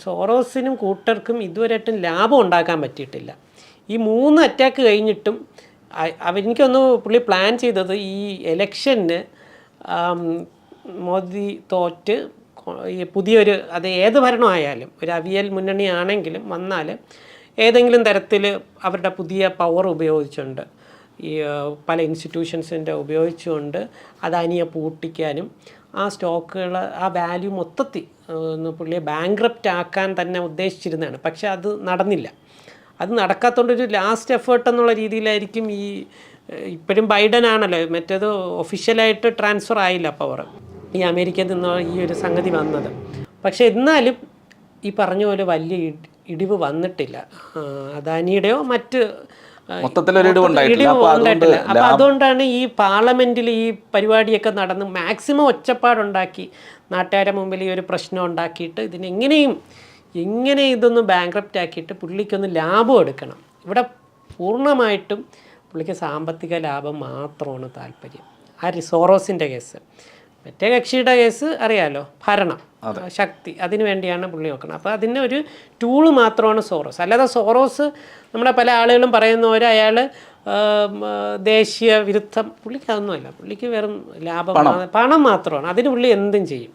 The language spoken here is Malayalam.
സോറോസിനും കൂട്ടർക്കും ഇതുവരെയായിട്ടും ലാഭം ഉണ്ടാക്കാൻ പറ്റിയിട്ടില്ല. ഈ മൂന്ന് അറ്റാക്ക് കഴിഞ്ഞിട്ടും എനിക്കൊന്ന് പുള്ളി പ്ലാൻ ചെയ്തത് ഈ എലക്ഷന് മോദി തോറ്റ് പുതിയൊരു അത് ഏത് ഭരണമായാലും ഒരു അവിയൽ മുന്നണിയാണെങ്കിലും വന്നാൽ ഏതെങ്കിലും തരത്തിൽ അവരുടെ പുതിയ പവർ ഉപയോഗിച്ചുകൊണ്ട് ഈ പല ഇൻസ്റ്റിറ്റ്യൂഷൻസിന്റെ ഉപയോഗിച്ചുകൊണ്ട് അദാനിയെ പൂട്ടിക്കാനും ആ സ്റ്റോക്കുകൾ ആ വാല്യൂ മൊത്തത്തിൽ പുള്ളിയെ ബാങ്ക്രപ്റ്റ് ആക്കാൻ തന്നെ ഉദ്ദേശിച്ചിരുന്നതാണ്. പക്ഷെ അത് നടന്നില്ല. അത് നടക്കാത്തതുകൊണ്ടൊരു ലാസ്റ്റ് എഫേർട്ട് എന്നുള്ള രീതിയിലായിരിക്കും ഈ ഇപ്പോഴും ബൈഡൻ ആണല്ലോ. മറ്റേത് ഒഫീഷ്യലായിട്ട് ട്രാൻസ്ഫർ ആയില്ല പവർ ഈ അമേരിക്കയിൽ നിന്ന് ഈ ഒരു സംഗതി വന്നത്. പക്ഷേ എന്നാലും ഈ പറഞ്ഞ പോലെ വലിയ ഇടി- ഇടിവ് വന്നിട്ടില്ല. അദാനിയുടെയോ മറ്റ് അപ്പൊ അതുകൊണ്ടാണ് ഈ പാർലമെന്റിൽ ഈ പരിപാടിയൊക്കെ നടന്ന് മാക്സിമം ഒച്ചപ്പാടുണ്ടാക്കി. നാട്ടുകാരെ മുമ്പിൽ ഈ ഒരു പ്രശ്നം ഉണ്ടാക്കിയിട്ട് ഇതിനെങ്ങനെയും എങ്ങനെ ഇതൊന്ന് ബാങ്ക്രപ്റ്റ് ആക്കിയിട്ട് പുള്ളിക്കൊന്ന് ലാഭം എടുക്കണം. ഇവിടെ പൂർണമായിട്ടും പുള്ളിക്ക് സാമ്പത്തിക ലാഭം മാത്രമാണ് താല്പര്യം. ആ റിസോറോസിന്റെ കേസ്. മറ്റേ കക്ഷിയുടെ കേസ് അറിയാലോ ഭരണം ശക്തി അതിനു വേണ്ടിയാണ് പുള്ളി നോക്കുന്നത്. അപ്പോൾ അതിന് ഒരു ടൂൾ മാത്രമാണ് സോറോസ്. അല്ലാതെ സോറോസ് നമ്മുടെ പല ആളുകളും പറയുന്ന പോലെ അയാൾ ദേശീയ വിരുദ്ധം പുള്ളിക്ക് അതൊന്നുമല്ല. പുള്ളിക്ക് വെറും ലാഭം പണം മാത്രമാണ്. അതിന് പുള്ളി എന്തും ചെയ്യും.